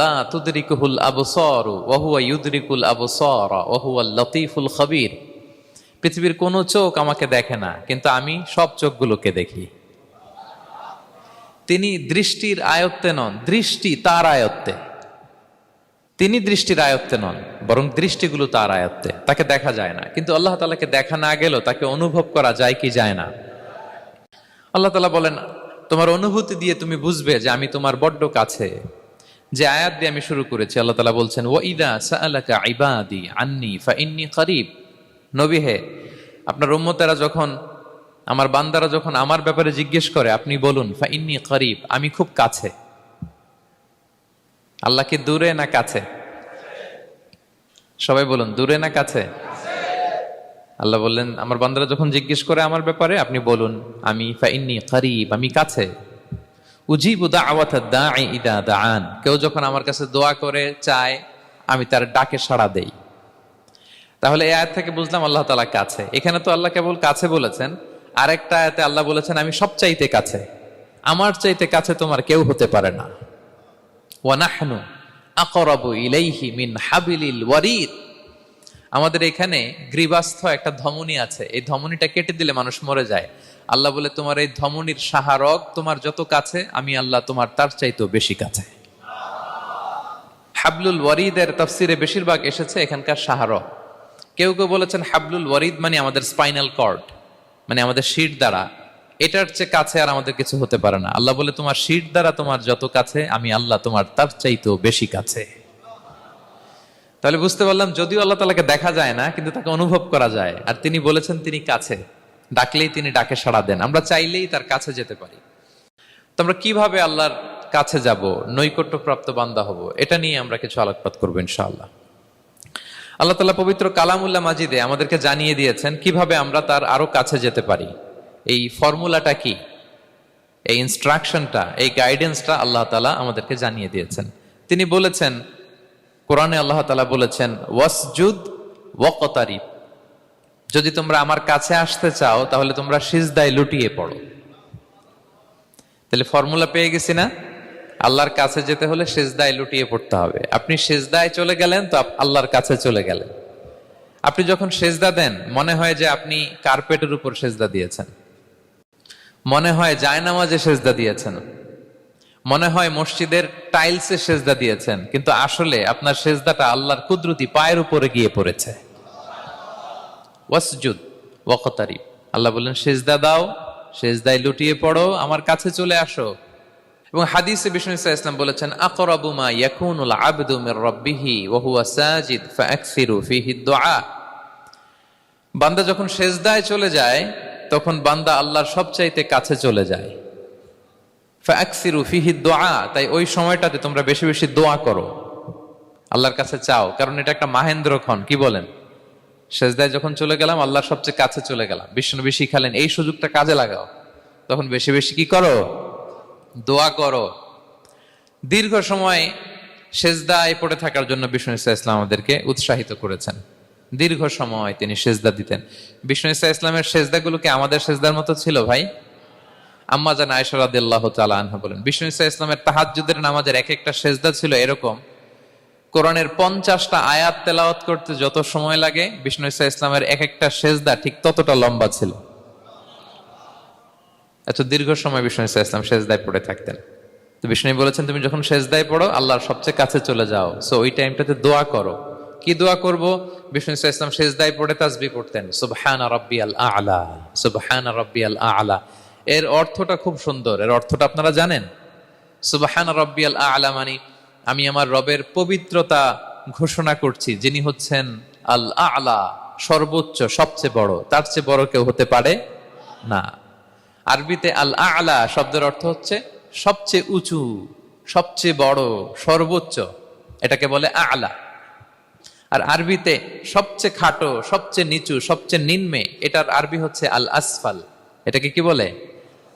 লা তুদরিকুহুল আবসার ওয়া হুয়া ইউদরিকুল আবসার ওয়া হুয়াল লতীফুল খবীর। পৃথিবীর কোনো চোখ আমাকে দেখে না, কিন্তু আমি সব চোখগুলোকে দেখি। তিনি দৃষ্টির আয়ত্তে নন, দৃষ্টি তার আয়ত্তে। তিনি দৃষ্টির আয়ত্তে নন, বরং দৃষ্টিগুলো তার আয়ত্তে। তাকে দেখা যায় না, কিন্তু আল্লাহ তালাকে দেখা না গেলেও তাকে অনুভব করা যায় কি যায় না। আল্লাহ তালা বলেন, তোমার অনুভূতি দিয়ে তুমি বুঝবে যে আমি তোমার বড্ড কাছে। যে আয়াত দিয়ে আমি শুরু করেছি, আল্লাহ তালা বলছেন ও ইদা সাআলাকা ইবাদি আন্নি ফা ইন্নি নবী হে, আপনার উম্মতেরা যখন, আমার বান্দারা যখন আমার ব্যাপারে জিজ্ঞেস করে, আপনি বলুন ফা ইন্নি করিব, আমি খুব কাছে। আল্লাহ কি দূরে না কাছে? সবাই বলুন, দূরে না কাছে? আল্লাহ বললেন, আমার বান্দারা যখন জিজ্ঞেস করে আমার ব্যাপারে, আপনি বলুন, আমি ফাইন্নি করিব, আমি কাছে। উজিবু দাওয়াত দাঈ ইদা দাআন। কেউ যখন আমার কাছে দোয়া করে, চায়, আমি তার ডাকে সাড়া দেই। তাহলে এই আয়াত থেকে বুঝলাম আল্লাহ তাআলা কাছে। এখানে তো আল্লাহ কেবল কাছে বলেছেন, আরেকটা আয়াতে আল্লাহ বলেছেন, আমি সব চাইতে কাছে। আমার চাইতে কাছে তোমার কেউ হতে পারে না। ওয়ানাহনু আকরাবু ইলাইহি মিন হাবিলিল ওয়ারিদ। আমাদের এখানে গ্রীবাস্থ একটা ধমনী আছে। এই ধমনীটা কেটে দিলে মানুষ মরে যায়। আল্লাহ বলে, তোমার এই ধমনীর সাহারক তোমার যত কাছে, আমি আল্লাহ তোমার তার চাইতেও বেশি কাছে। হাবলুল ওয়ারিদের তফসিরে বেশিরভাগ এসেছে এখানকার সাহারক কেউ কেউ বলেছেন, হাবলুল ওয়ারিদ মানে আমাদের স্পাইনাল কর্ড মানে আমাদের শির দ্বারা। এটার চেয়ে কাছে আর আমাদের কিছু হতে পারে না। আল্লাহ বলে, তোমার শির দ্বারা তোমার যত কাছে, আমি আল্লাহ তোমার তার চাইতেও বেশি কাছে। তাহলে বুঝতে পারলাম, যদিও আল্লাহ তালাকে দেখা যায় না, কিন্তু তাকে অনুভব করা যায়। আর তিনি বলেছেন, তিনি কাছে। ডাকলেই তিনি ডাকে সাড়া দেন। আমরা চাইলেই তার কাছে যেতে পারি। তো আমরা কীভাবে আল্লাহর কাছে যাব নৈকট্য প্রাপ্ত বান্দা হব, এটা নিয়ে আমরা কিছু আলোকপাত করব ইনশাআল্লাহ। আল্লাহ তালা পবিত্র কালামুল্লাহ মাজিদে আমাদেরকে জানিয়ে দিয়েছেন কীভাবে আমরা তার আরও কাছে যেতে পারি। এই ফর্মুলাটা কি? এই ইনস্ট্রাকশনটা, এই গাইডেন্সটা আল্লাহ তালা আমাদেরকে জানিয়ে দিয়েছেন। তিনি বলেছেন, কোরআনে আল্লাহ তালা বলেছেন, ওয়াসজুদ ওয়াকতারিব যদি তোমরা আমার কাছে আসতে চাও, তাহলে তোমরা সিজদায় লুটিয়ে পড়ো। তাহলে ফর্মুলা পেয়ে গেছি না? আল্লাহর কাছে যেতে হলে সেজদায় লুটিয়ে পড়তে হবে। আপনি সেজদায় চলে গেলেন তো আল্লাহর কাছে চলে গেলেন। আপনি যখন সেজদা দেন, মনে হয় যে আপনি কার্পেটের উপর সেজদা দিয়েছেন। মনে হয় জায়নামাজে সেজদা দিয়েছেন। মনে হয় মসজিদের টাইলসে সেজদা দিয়েছেন। কিন্তু আসলে আপনার সেজদাটা আল্লাহর কুদরতি পায়ের উপরে গিয়ে পড়েছে। ওয়াসজুদ, ওয়াকতারিব। আল্লাহ বললেন, সেজদা দাও, সেজদায় লুটিয়ে পড়ো, আমার কাছে চলে আসো। এবং হাদিসে বিষ্ণু ইসা ইসলাম বলেছেন, আকরাবু মা ইয়াকুনুল আবদু মির রাব্বিহি ওয়া হুয়া সাজিদ ফাআকসিরু ফিহি দুআ। বান্দা যখন সেজদায় চলে যায়, তখন বান্দা আল্লাহর সবচাইতে কাছে চলে যায়। ফাআকসিরু ফিহি দুআ, তাই ওই সময়টাতে তোমরা বেশি বেশি দোয়া করো। আল্লাহর কাছে চাও, কারণ এটা একটা মাহেন্দ্রক্ষণ, কি বলেন? সেজদায় যখন চলে গেলাম আল্লাহর সবচেয়ে কাছে চলে গেলাম। বিষ্ণু শিখালেন, এই সুযোগটা কাজে লাগাও। তখন বেশি বেশি কি করো? দোয়া করো। দীর্ঘ সময় সেজদায় পড়ে থাকার জন্য বিষ্ণু ইসা ইসলাম আমাদেরকে উৎসাহিত করেছেন। দীর্ঘ সময় তিনি সেজদা দিতেন। বিষ্ণু ইসা ইসলামের সেজদাগুলো কি আমাদের সেজদার মতো ছিল ভাই? আম্মা জান আয়সারাদিল্লাহ তালা আনহা বলেন, বিষ্ণু ইসা ইসলামের তাহাজ্জুদের নামাজের এক একটা সেজদা ছিল এরকম কোরআনের পঞ্চাশটা আয়াত তেলাওয়াত করতে যত সময় লাগে, বিষ্ণু ইসা ইসলামের এক একটা সেজদা ঠিক ততটা লম্বা ছিল। এত দীর্ঘ সময় বিষ্ণু ইসা ইসলাম সেজদায় পড়ে থাকতেন। তো বিষ্ণু বলেছেন, তুমি যখন সেজদায় পড়ো, আল্লাহর সবচেয়ে কাছে চলে যাও। সো ওই টাইমটাতে দোয়া করো। কি দোয়া করব? বিষ্ণু ইসা ইসলাম সেজদায় পড়ে তাসবি পড়তেন, সুবহান রব্বি আল আলা সুবহান রব্বি আল। আলা এর অর্থটা খুব সুন্দর। এর অর্থটা আপনারা জানেন? সুবহান রব্বি আল আলা মানে আমি আমার রবের পবিত্রতা ঘোষণা করছি, যিনি হচ্ছেন আল আলা সর্বোচ্চ, সবচেয়ে বড়। তার চেয়ে বড় কেউ হতে পারে না। আরবিতে আল আলা শব্দের অর্থ হচ্ছে সবচেয়ে উঁচু, সবচেয়ে বড়, সর্বোচ্চ। এটাকে বলে আলা। আর আরবিতে সবচেয়ে খাটো, সবচেয়ে নিচু, সবচেয়ে নিম্নে, এটার আরবি হচ্ছে আল আসফাল এটাকে কি বলে?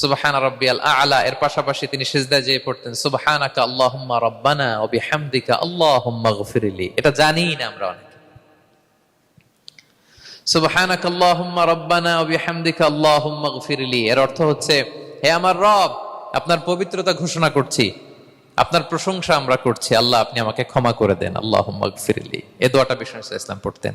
সুবাহান আলা। এর পাশাপাশি তিনি যেয়ে পড়তেন রব্বানা বিহামদিকা এটা জানি না আমরা আল্লাহুম্মা রব্বানা বিহামদিকা আল্লাহুম্মা এর অর্থ হচ্ছে, হে আমার রব, আপনার পবিত্রতা ঘোষণা করছি। আপনার প্রশংসা আমরা করছি। আল্লাহ, আপনি আমাকে ক্ষমা করে দেন। আল্লাহ গফিরলি। এই দোয়াটা বিষ্ণু ইসলাম পড়তেন।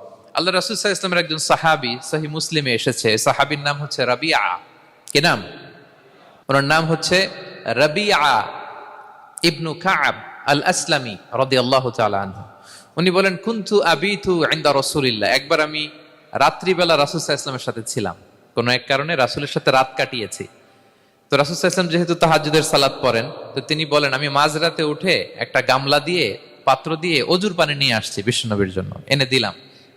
আল্লাহ রাসুল সাহা ইসলামের একজন সাহাবি সহি মুসলিমে এসেছে। সাহাবির নাম হচ্ছে রাবিয়া। কি নাম? ওনার নাম হচ্ছে রাবিয়া ইবনু কাব আল আসলামী রদি আল্লাহ আনহু। উনি বলেন কুন্থু কুন্তু আবিথু আইন্দা রসুলিল্লাহ। একবার আমি রাত্রিবেলা রাসুল ইসলামের সাথে ছিলাম। কোন এক কারণে রাসুলের সাথে রাত কাটিয়েছি। তো রাসুল ইসলাম যেহেতু তাহাজুদের সালাত পড়েন, তো তিনি বলেন, আমি মাঝরাতে উঠে একটা গামলা দিয়ে, পাত্র দিয়ে অজুর পানি নিয়ে আসছি বিষ্ণুনবীর জন্য। এনে দিলাম।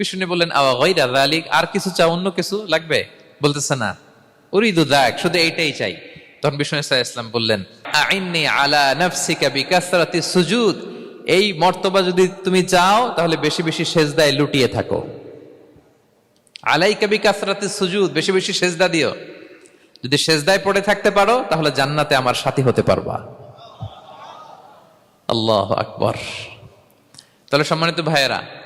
বিষ্ণু বললেন আর কিছু চাও, অন্য কিছু লাগবে? বলতেছে, না। উরিদু দাক শুধু এইটাই চাই। তখন বিষ্ণু ইসলাম বললেন, আইন্নি আলা নাফসিকা বিকাসরাতি সুজুদ। এই মর্তবা যদি তুমি চাও, তাহলে বেশি বেশি সেজদায় লুটিয়ে থাকো। আলাই কবি কাসরাতে সুজুদ, বেশি বেশি সেজদা দিও। যদি সেজদায় পড়ে থাকতে পারো, তাহলে জান্নাতে আমার সাথী হতে পারবা। আল্লাহ আকবর। তাহলে সম্মানিত ভাইয়েরা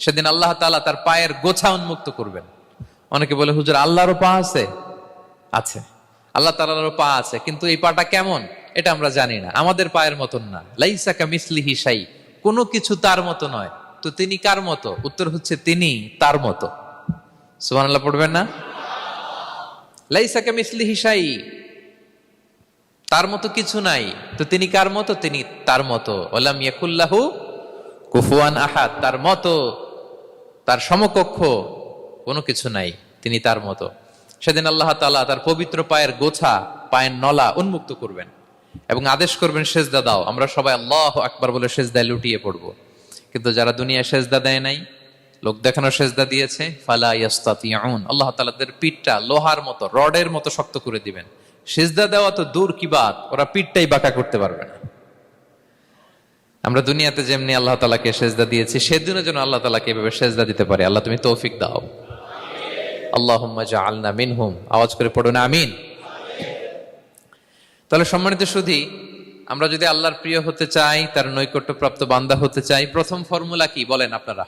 সেদিন আল্লাহ তালা তার পায়ের গোছা উন্মুক্ত করবেন। অনেকে বলে, হুজুর, আল্লাহরও পা আছে? আছে। আল্লাহ তাআলারও পা আছে, কিন্তু এই পাটা কেমন? এটা আমরা জানি না। আমাদের পায়ের মতন না। লাইসা কামিসলিহি শাই। কোনো কিছু তার মতো নয়। তো তিনি কার মতো? উত্তর হচ্ছে তিনি তার মতো। সুবহানাল্লাহ, পড়বেন না? লাইসা কামিসলিহি শাই। তার মতো কিছু নাই। তো তিনি কার মতো? তিনি তার মতো। ওলাম ইয়াকুল্লাহু কুফুয়ান আহাদ। তার মতো। তার সমকক্ষ কোনো কিছু নাই, তিনি তার মতো। সেদিন আল্লাহ তালা তার পবিত্র পায়ের গোছা, পায়ের নলা উন্মুক্ত করবেন এবং আদেশ করবেন, সেজদা দাও। আমরা সবাই আল্লাহ আকবার বলে সেজদায় লুটিয়ে পড়ব। কিন্তু যারা দুনিয়া সেজদা দেয় নাই, লোক দেখানো সেজদা দিয়েছে, ফালা ইয়াস্তাতিয়াউন আল্লাহ তাআলাদের পিঠটা লোহার মতো, রডের মতো শক্ত করে দিবেন। সেজদা দেওয়া তো দূর কি বাত, ওরা পিঠটাই বাঁকা করতে পারবে না। আমরা দুনিয়াতে যেমনি আল্লাহ তালাকে সেজদা দিয়েছি সেদিনের জন্য আল্লাহ তালাকে এভাবে সেজদা দিতে পারে। আল্লাহ, তুমি তৌফিক দাও। আল্লাহ আলনা মিনহুম। আওয়াজ করে পড়ো না আমিন। তাহলে সম্মানিত সুধি, আমরা যদি আল্লাহর প্রিয় হতে চাই, তার নৈকট্যপ্রাপ্ত বান্দা হতে চাই, প্রথম ফর্মুলা কি বলেন আপনারা?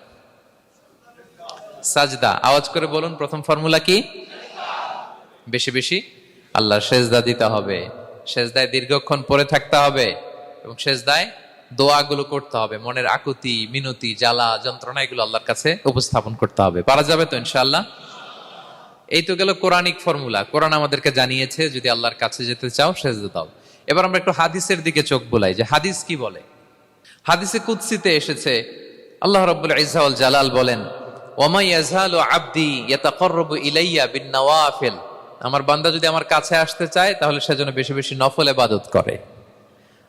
সাজদা। আওয়াজ করে বলুন, প্রথম ফর্মুলা কি? বেশি বেশি। আল্লাহর সেজদা দিতে হবে। সেজদায় দীর্ঘক্ষণ পরে থাকতে হবে এবং সেজদায় দোয়াগুলো করতে হবে, মনের আকুতি, মিনতি, জ্বালা, যন্ত্রণা, এগুলো আল্লাহর কাছে উপস্থাপন করতে হবে। পারা যাবে তো ইনশাআল্লাহ? এই তো গেল কোরআনিক ফর্মুলা। কোরআন আমাদেরকে জানিয়েছে, যদি আল্লাহর কাছে যেতে চাও, সেজদা দাও। এবার আমরা একটু হাদিসের দিকে চোখ বোলাই, যে হাদিস কি বলে? হাদিসে কুৎসিতে এসেছে, আল্লাহ রাব্বুল ইজ্জাউল জালাল বলেন ওমাই ইয়াজহালু আবদি ইয়াতাকাররাবু ইলাইয়া বিন নওয়াফিল। আমার বান্দা যদি আমার কাছে আসতে চায়, তাহলে সেজন্য বেশি বেশি নফল ইবাদত করে।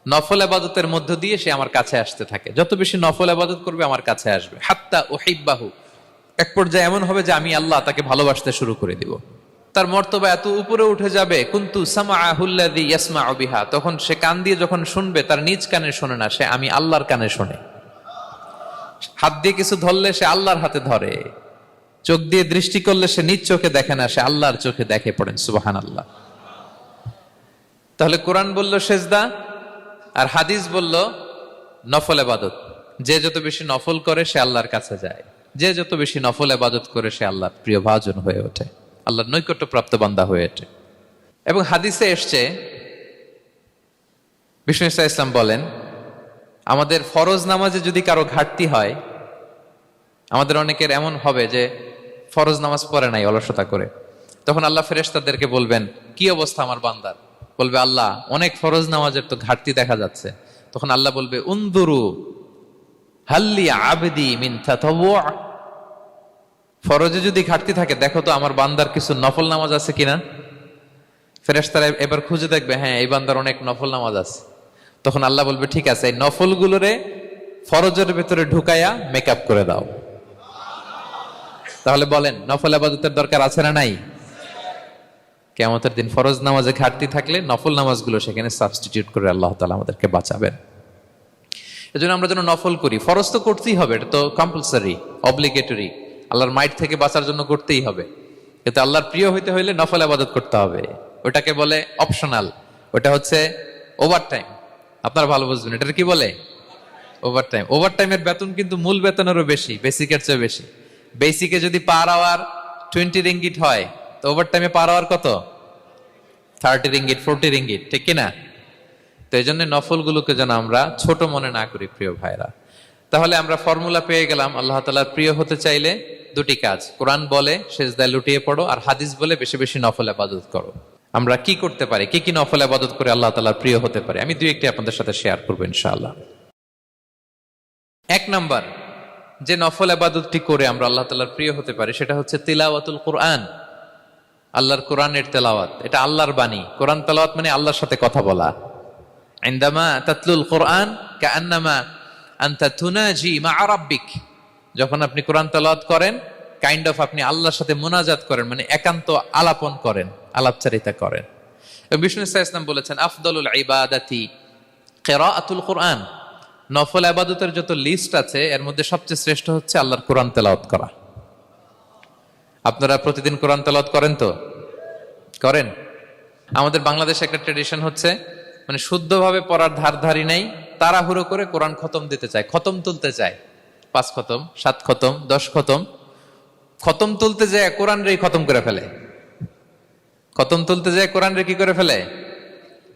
নফল আবাদতের মধ্য দিয়ে সে আমার কাছে আসতে থাকে। যত বেশি নফল আবাদত করবে, আমার কাছে আসবে। হাত্তা ওহিব্বাহু এক পর্যায়ে এমন হবে যে আমি আল্লাহ তাকে ভালোবাসতে শুরু করে দিব। তার মর্তবা এত উপরে উঠে যাবে, কিন্তু তখন সে কান দিয়ে যখন শুনবে, তার নিজ কানে শোনে না, সে আমি আল্লাহর কানে শোনে। হাত দিয়ে কিছু ধরলে সে আল্লাহর হাতে ধরে। চোখ দিয়ে দৃষ্টি করলে সে নিজ চোখে দেখে না, সে আল্লাহর চোখে দেখে পড়েন সুবাহান আল্লাহ তাহলে কোরআন বলল, সেজদা আর হাদিস বলল, নফল আবাদত যে যত বেশি নফল করে, সে আল্লাহর কাছে যায়। যে যত বেশি নফল আবাদত করে, সে আল্লাহর প্রিয় ভাজন হয়ে ওঠে। আল্লাহর নৈকট্য প্রাপ্ত বান্দা হয়ে ওঠে। এবং হাদিসে এসছে, বিষ্ণু ইসা ইসলাম বলেন, আমাদের ফরজ নামাজে যদি কারও ঘাটতি হয়, আমাদের অনেকের এমন হবে যে ফরজ নামাজ পড়ে নাই অলসতা করে। তখন আল্লাহ ফেরেশতাদেরকে বলবেন, কি অবস্থা আমার বান্দার? বলবে, আল্লাহ, অনেক ফরজ নামাজের তো ঘাটতি দেখা যাচ্ছে। তখন আল্লাহ বলবে উন্দুরু হাল্লি আবেদি মিন তাতাওয়া। ফরজে যদি ঘাটতি থাকে, দেখো তো আমার বান্দার কিছু নফল নামাজ আছে কিনা? ফেরেশতারা এবার খুঁজে দেখবে হ্যাঁ এই বান্দার অনেক নফল নামাজ আছে। তখন আল্লাহ বলবে, ঠিক আছে, এই নফল গুলোরে ফরজের ভেতরে ঢুকাইয়া মেকআপ করে দাও। তাহলে বলেন, নফল আবাদতের দরকার আছে না নাই? কেমতের দিন ফরজ নামাজে ঘাটতি থাকলে নফল নামাজগুলো সেখানে সাবস্টিটিউট করে আল্লাহ তালা আমাদেরকে বাঁচাবেন। এজন্য আমরা যেন নফল করি। ফরজ তো করতেই হবে, এটা তো কম্পালসারি অব্লিগেটরি আল্লাহর মাইট থেকে বাঁচার জন্য করতেই হবে। কিন্তু আল্লাহর প্রিয় হইতে হইলে নফল আবাদত করতে হবে। ওটাকে বলে অপশনাল ওটা হচ্ছে ওভার টাইম আপনারা ভালো বুঝবেন, এটার কি বলে? ওভার টাইম ওভার টাইমের বেতন কিন্তু মূল বেতনেরও বেশি বেসিকের চেয়ে বেশি। বেসিকে যদি পার আওয়ার টোয়েন্টি রিঙ্গিট হয় তো ওভার টাইমে পার আওয়ার কত? থার্টি রিঙ্গিট ফোরটি রিঙ্গিট ঠিক কিনা? তো এই জন্য নফলগুলোকে যেন আমরা ছোট মনে না করি, প্রিয় ভাইরা। তাহলে আমরা ফর্মুলা পেয়ে গেলাম, আল্লাহ তালার প্রিয় হতে চাইলে দুটি কাজ। কোরআন বলে শেষদায় লুটিয়ে পড়ো, আর হাদিস বলে, বেশি বেশি নফল আবাদত করো। আমরা কি করতে পারি? কি কি নফল আবাদত করে আল্লাহ তালার প্রিয় হতে পারে? আমি দুই একটি আপনাদের সাথে শেয়ার করব ইনশাআল্লাহ। এক নাম্বার, যে নফল আবাদতটি করে আমরা আল্লাহ তালার প্রিয় হতে পারি, সেটা হচ্ছে তিলাওয়াতুল কোরআন। আল্লাহর কোরআনের তেলাওয়াত। এটা আল্লাহর বাণী। কোরআন তেলাওয়াত মানে আল্লাহর সাথে কথা বলা। ইন্দামা তাতলুল কোরআন কান্নামা আন্তা তুনাজি মা রাব্বিক। যখন আপনি কোরআন তেলাওয়াত করেন কাইন্ড অফ আপনি আল্লাহর সাথে মোনাজাত করেন মানে একান্ত আলাপন করেন, আলাপচারিতা করেন। বিষ্ণু ইসলাম বলেছেন, আফদলুল ইবাদাতি কেরাআতুল কোরআন। নফল আবাদতের যত লিস্ট আছে, এর মধ্যে সবচেয়ে শ্রেষ্ঠ হচ্ছে আল্লাহর কোরআন তেলাওয়াত করা। আপনারা প্রতিদিন কোরআন তেলাওয়াত করেন তো? করেন? আমাদের বাংলাদেশে একটা ট্রেডিশন হচ্ছে মানে শুদ্ধভাবে পড়ার ধার ধারি নেই, তাড়াহুড়ো করে কোরআন খতম দিতে চায়, খতম তুলতে চায়। পাঁচ খতম, সাত খতম, দশ খতম। খতম তুলতে যায়, কোরআন রে খতম করে ফেলে। খতম তুলতে যায়, কোরআন রে কি করে ফেলে?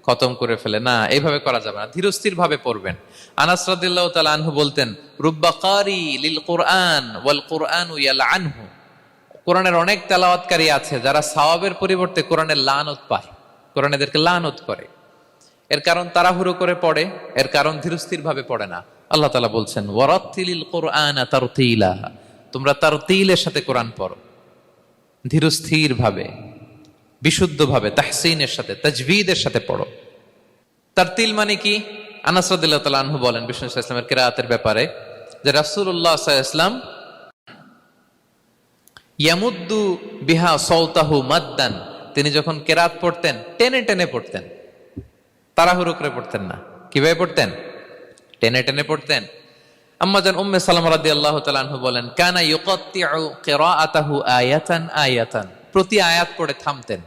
খতম করে ফেলে। না, এইভাবে করা যাবে না। ধীরস্থির ভাবে পড়বেন। আনাস তাআলা আনহু বলতেন, রুব্বা কারি লিল কোরআন ওয়াল কোরআন ইয়াল আনহু। কোরআনের অনেক তেলাওয়াতকারী আছে যারা সাওয়াবের পরিবর্তে কোরআনের লানত পায়। কোরআন এদেরকে লানত করে। এর কারণ তাড়াহুড়ো করে পড়ে, এর কারণ ধীরস্থির ভাবে পড়ে না। আল্লাহ তালা বলছেন, ওয়ারাত্তিলিল কোরআন তারতিলা। তোমরা সাথে কোরআন পড়ো। ধীরস্থির ভাবে বিশুদ্ধভাবে, তাহসিনের সাথে, তাজবিদের সাথে পড়ো। তার তিল মানে কি? আনাসরদুল্লাহ তালা বলেন, বিষ্ণু ইসলামের কেরাতের ব্যাপারে যে রাসুল্লাহ ইসলাম ইয়ামুদ্দু বিহা সৌতাহু মাদ্দান। তিনি যখন কেরাত পড়তেন, টেনে টেনে পড়তেন। তাড়াহুড়ো করে পড়তেন না। কীভাবে পড়তেন? টেনে টেনে পড়তেন। আম্মাজান উম্মে সালাম রাদিয়াল্লাহু তাআলা আনহু বলেন, কানা ইউকাত্তিউ কিরাআতাহু আয়াতান আয়াতান। প্রতি আয়াত পড়ে থামতেন।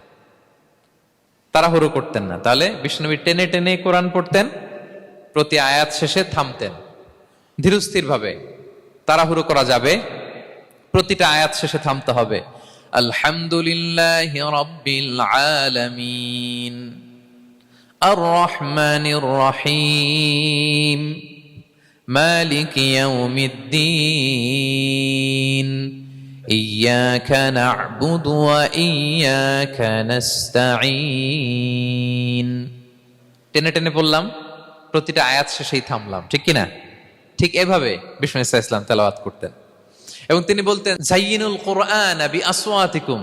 তাড়াহুড়ো করতেন না। তাহলে বিষ্ণুবী টেনে টেনে কোরআন পড়তেন, প্রতি আয়াত শেষে থামতেন। ধীরস্থির ভাবে তাড়াহুড়ো করা যাবে প্রতিটা আয়াত শেষে থামতে হবে আলহামদুলিল্লাহ রব্বিল আলামিন আর রহমানির রহিম মালিক ইয়াউমিদ্দিন إياك نعبد وإياك نستعين টেনে টেনে বললাম প্রতিটা আয়াত শেষেই থামলাম ঠিক কিনা ঠিক এভাবে বিষ্ণু ইসা ইসলাম তেলাওয়াত করতেন এবং তিনি বলতেন জাইয়িনুল কোরআন বি আসওয়াতিকুম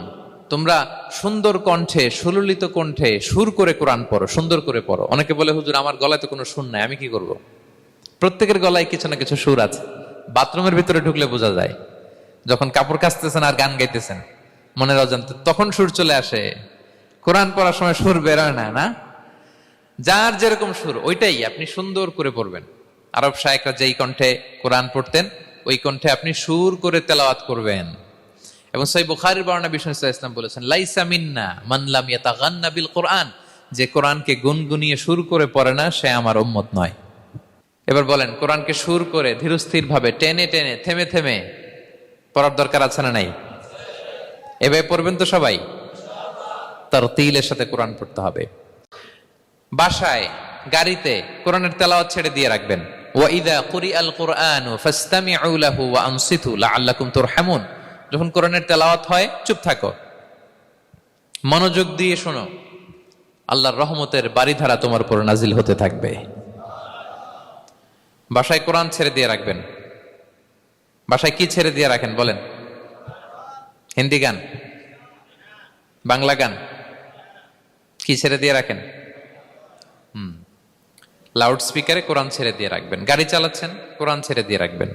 তোমরা সুন্দর কণ্ঠে, সুললিত কণ্ঠে সুর করে কোরআন পড়ো, সুন্দর করে পড়ো। অনেকে বলে, হুজুর, আমার গলায় তো কোনো সুর নাই, আমি কি করব? প্রত্যেকের গলায় কিছু না কিছু সুর আছে। বাথরুমের ভিতরে ঢুকলে বোঝা যায়, যখন কাপড় কাচতেছেন আর গান গাইতেছেন, মনের অজান্তে তখন সুর চলে আসে। কোরআন পড়ার সময় সুর বেরোয় না না? যার যেরকম সুর, ওইটাই আপনি সুন্দর করে পড়বেন। আরব শায়করা যেই কণ্ঠে কোরআন পড়তেন ওই কণ্ঠে আপনি সুর করে তেলাওয়াত করবেন। এবং সেই বুখারির বর্ণনা বিষ্ণু ইসলাম বলেছেন, লাইসা মিন্না মানলাম ইয়াতাগান্না বিল কোরআন। যে কোরআনকে গুনগুনিয়ে সুর করে পড়ে না, সে আমার উম্মত নয়। এবার বলেন, কোরআনকে সুর করে ধীরস্থির ভাবে টেনে টেনে, থেমে থেমে পড়ার দরকার আছে না নাই? এভাবে পড়বেন তো সবাই। তার তিলের সাথে কোরআন পড়তে হবে। বাসায়, গাড়িতে কোরআনের তেলাওয়াত ছেড়ে দিয়ে রাখবেন। ওয়াইদা কুরি আল কোরআন ফাস্তামিউ লাহু ওয়া আনসিতু যখন কোরআনের তেলাওয়াত হয়, চুপ থাকো। মনোযোগ দিয়ে শোনো। আল্লাহর রহমতের বাড়িধারা তোমার উপর নাজিল হতে থাকবে। বাসায় কোরআন ছেড়ে দিয়ে রাখবেন। বাসায় কি ছেড়ে দিয়ে রাখেন বলেন? হিন্দি গান? বাংলা গান? কি ছেড়ে দিয়ে রাখেন? লাউড স্পিকারে কোরআন ছেড়ে দিয়ে রাখবেন। গাড়ি চালাচ্ছেন, কোরআন ছেড়ে দিয়ে রাখবেন।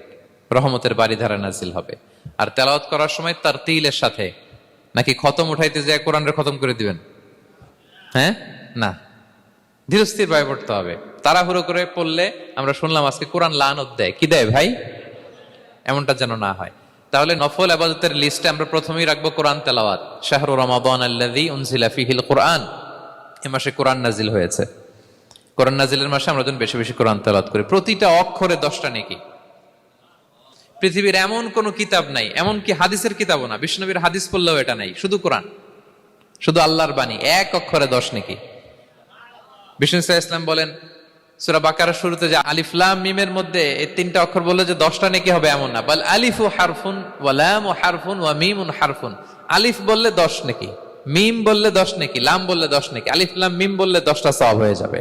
রহমতের বাড়ি ধারা নাজিল হবে। আর তেলাওয়াত করার সময় তার তিলের সাথে নাকি খতম উঠাইতে যায় কোরআনের খতম করে দিবেন? হ্যাঁ? না। ধীরস্থির ভাবে পড়তে হবে। তাড়াহুড়ো করে পড়লে আমরা শুনলাম আজকে কোরআন লানত দেয়। কি দেয় ভাই? এমনটা যেন না হয়। তাহলে নফল আবাদতের লিস্টে আমরা প্রথমেই রাখব কোরআন তেলাওয়াত। শাহরু রমাদান আল্লাযী উনজিলা ফিহিল কোরআন। এ মাসে কোরআন নাজিল হয়েছে। কোরআন নাজিলের মাসে আমরা যেন বেশি বেশি কোরআন তেলাওয়াত করি, প্রতিটা অক্ষরে দশটা নেকি। পৃথিবীর এমন কোন কিতাব নাই এমন কি হাদিসের কিতাবও না। বিষ্ণবীর হাদিস পড়লেও এটা নাই, শুধু কোরআন। শুধু আল্লাহর বাণী, এক অক্ষরে দশ নাকি। বিষ্ণু ইসলাম বলেন, সুরা বাকারের শুরুতে যে আলিফলাম মিমের মধ্যে এই তিনটা অক্ষর বললে যে দশটা নাকি হবে এমন না। বল ও হারফুন ওয়ালাম ও হারফুন ওয়া মিমুন হারফুন। আলিফ বললে দশ নাকি, মিম বললে দশ নাকি, লাম বললে দশ নাকি আলিফলাম মিম বললে দশটা সব হয়ে যাবে।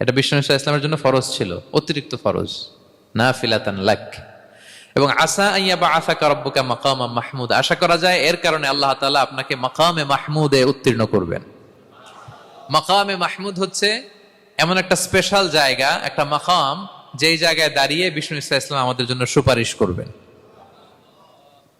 এটা বিষ্ণু ইসলাম ইসলামের জন্য ফরজ ছিল, অতিরিক্ত ফরজ। নাফিলাতান লাক। এবং আসা আইয়া বা আসাকা রব্বুকা মাকামাম মাহমুদ। আশা করা যায় এর কারণে আল্লাহ তাআলা আপনাকে মাকামে মাহমুদে উত্তীর্ণ করবেন। মাকামে মাহমুদ হচ্ছে এমন একটা স্পেশাল জায়গা, একটা মাকাম, যেই জায়গায় দাঁড়িয়ে বিষ্ণু ইসলাম আমাদের জন্য সুপারিশ করবেন।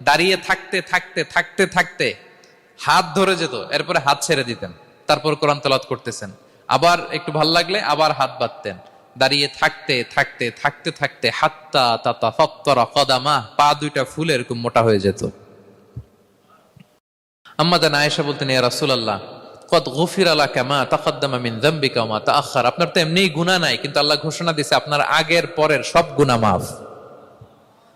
দাঁড়িয়ে থাকতে থাকতে থাকতে থাকতে হাত ধরে যেত, এরপরে হাত ছেড়ে দিতেন। তারপর কোরআন তালাওয়াত করতেছেন। আবার একটু ভালো লাগলে আবার হাত বাঁধতেন। দাঁড়িয়ে থাকতে থাকতে থাকতে থাকতে হাত্তা তাতা ফত্তরা কদামা, পা দুইটা ফুলে এরকম মোটা হয়ে যেত। আম্মাদান আয়েশা বলতেন, ইয়া রাসূলুল্লাহ কত গফির আলা কামা তাকাদ্দামা মিন যামবিকা ওয়া তাআখার আপনার তো এমনিই গুনাহ নাই, কিন্তু আল্লাহ ঘোষণা দিয়েছে আপনার আগের পরের সব গুনাহ মাফ।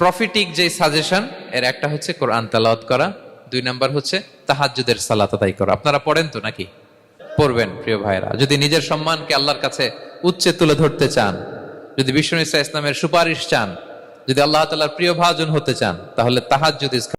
প্রফিটিক যে সাজেশন এর একটা হচ্ছে কোরআন তালাওয়াত করা, দুই নাম্বার হচ্ছে তাহাজুদের সালাত আদায় করা। আপনারা পড়েন তো নাকি? পড়বেন, প্রিয় ভাইরা যদি নিজের সম্মানকে আল্লাহর কাছে উচ্চে তুলে ধরতে চান, যদি বিষ্ণু ইসলামের সুপারিশ চান, যদি আল্লাহ তালার প্রিয় ভাজন হতে চান, তাহলে তাহাজ্জুদ